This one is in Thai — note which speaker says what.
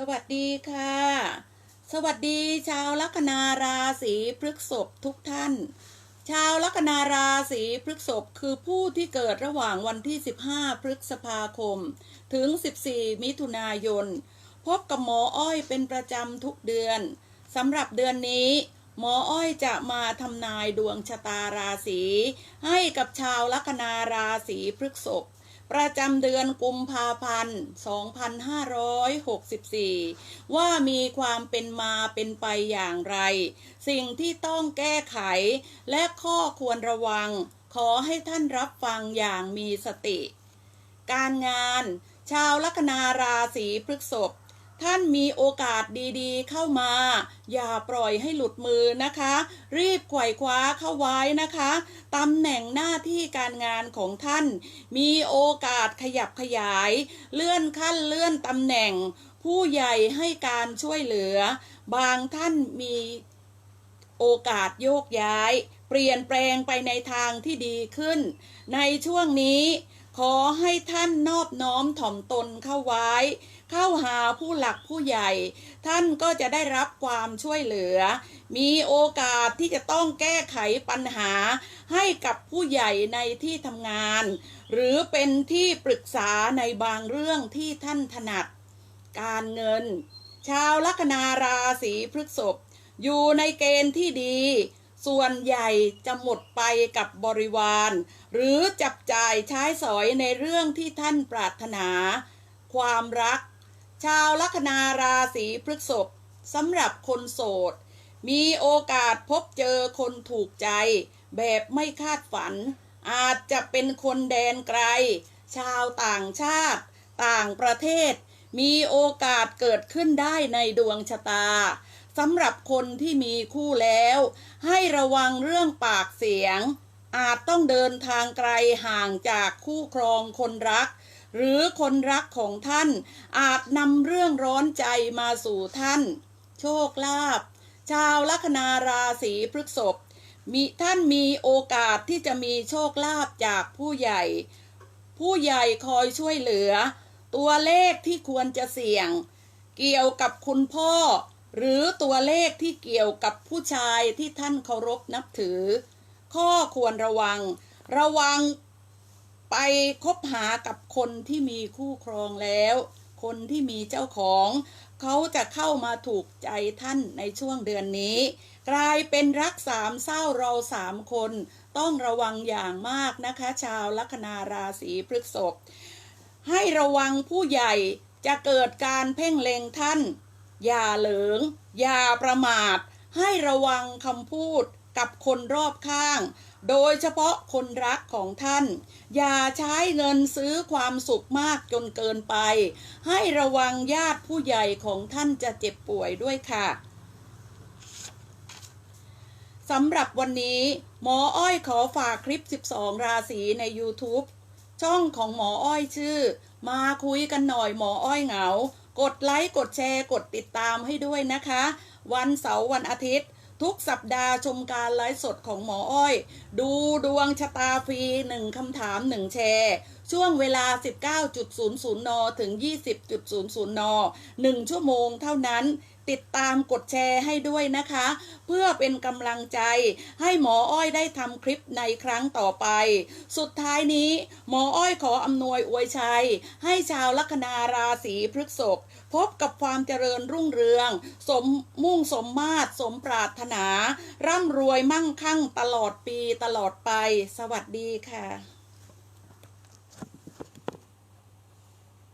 Speaker 1: สวัสดีค่ะ สวัสดีชาวลัคนาราศีพฤกษภทุกท่าน ชาวลัคนาราศีพฤกษภคือผู้ที่เกิดระหว่างวันที่ 15 พฤษภาคม ถึง 14 มิถุนายน พบกับหมออ้อยเป็นประจำทุกเดือนสำหรับเดือนนี้หมออ้อยจะมาทำนายดวงชะตาราศีให้กับชาวลัคนาราศีพฤกษภ ประจำเดือนกุมภาพันธ์ 2564 ว่ามีความเป็นมาเป็นไปอย่างไร สิ่งที่ต้องแก้ไขและข้อควรระวัง ขอให้ท่านรับฟังอย่างมีสติ การงาน ชาวลัคนาราศีพฤษภ ท่านมีโอกาสดีๆ เข้ามา อย่าปล่อยให้หลุดมือนะคะ รีบไขว่คว้าเข้าไว้นะคะตำแหน่งหน้าที่การงานของท่าน มีโอกาสขยับขยาย เลื่อนขั้นเลื่อนตำแหน่ง ผู้ใหญ่ให้การช่วยเหลือ บางท่านมีโอกาสโยกย้าย เปลี่ยนแปลงไปในทางที่ดีขึ้น ในช่วงนี้ ขอให้ท่านนอบน้อมถ่อมตนเข้าไว้ เข้าหาผู้หลักผู้ใหญ่ ท่านก็จะได้รับความช่วยเหลือ มีโอกาสที่จะต้องแก้ไขปัญหาให้กับผู้ใหญ่ในที่ทำงาน หรือเป็นที่ปรึกษาในบางเรื่องที่ท่านถนัด การเงิน ชาวลัคนาราศีพฤษภอยู่ในเกณฑ์ที่ดี ส่วนใหญ่จะหมดไปกับบริวาร หรือจับจ่ายใช้สอยในเรื่องที่ท่านปรารถนา ความรัก ชาวลัคนาราศีพฤษภสำหรับคนโสด มีโอกาสพบเจอคนถูกใจ แบบไม่คาดฝัน อาจจะเป็นคนแดนไกล ชาวต่างชาติ ต่างประเทศ มีโอกาสเกิดขึ้นได้ในดวงชะตาสำหรับคนที่มีคู่แล้ว ให้ระวังเรื่องปากเสียง อาจต้องเดินทางไกลห่างจากคู่ครองคนรัก หรือคนรักของท่าน อาจนำเรื่องร้อนใจมาสู่ท่าน โชคลาภชาวลัคนาราศีพฤษภมีท่านมีโอกาสที่จะมีโชคลาภจากผู้ใหญ่ ผู้ใหญ่คอยช่วยเหลือ ตัวเลขที่ควรจะเสี่ยง เกี่ยวกับคุณพ่อ หรือตัวเลขที่เกี่ยวกับผู้ชายที่ท่านเคารพนับถือ ข้อควรระวัง ระวัง ไปคบหากับคนที่มีคู่ครองแล้ว คนที่มีเจ้าของ เขาจะเข้ามาถูกใจท่านในช่วงเดือนนี้ กลายเป็นรักสามเศร้าเราสามคน ต้องระวังอย่างมากนะคะ ชาวลัคนาราศีพฤษภให้ระวังผู้ใหญ่จะเกิดการเพ่งเล็งท่าน อย่าเหลิง อย่าประมาท ให้ระวังคำพูดกับคนรอบข้างโดยเฉพาะคนรักของท่าน อย่าใช้เงินซื้อความสุขมากจนเกินไป ให้ระวังญาติผู้ใหญ่ของท่านจะเจ็บป่วยด้วยค่ะสำหรับวันนี้หมออ้อยขอฝากคลิป 12 ราศีใน YouTube ช่องของหมออ้อยชื่อ มาคุยกันหน่อยหมออ้อยเหงา กดไลค์ กดแชร์ กดติดตามให้ด้วยนะคะ วันเสาร์วันอาทิตย์ ทุกสัปดาห์ชมการไลฟ์สดของหมออ้อย ดูดวงชะตาฟรีหนึ่งคำถามหนึ่งแชร์ ช่วงเวลา 19.00 น ถึง 20.00 น 1 ชั่วโมงเท่านั้น ติดตามกดแชร์ให้ด้วยนะคะ เพื่อเป็นกำลังใจให้หมออ้อยได้ทำคลิปในครั้งต่อไป สุดท้ายนี้หมออ้อยขออำนวยอวยชัย ให้ชาวลัคนาราศีพฤษภพบกับความเจริญรุ่งเรือง สมมุ่งสมมาตรสมปรารถนา ร่ำรวยมั่งคั่งตลอดปีตลอดไป สวัสดีค่ะ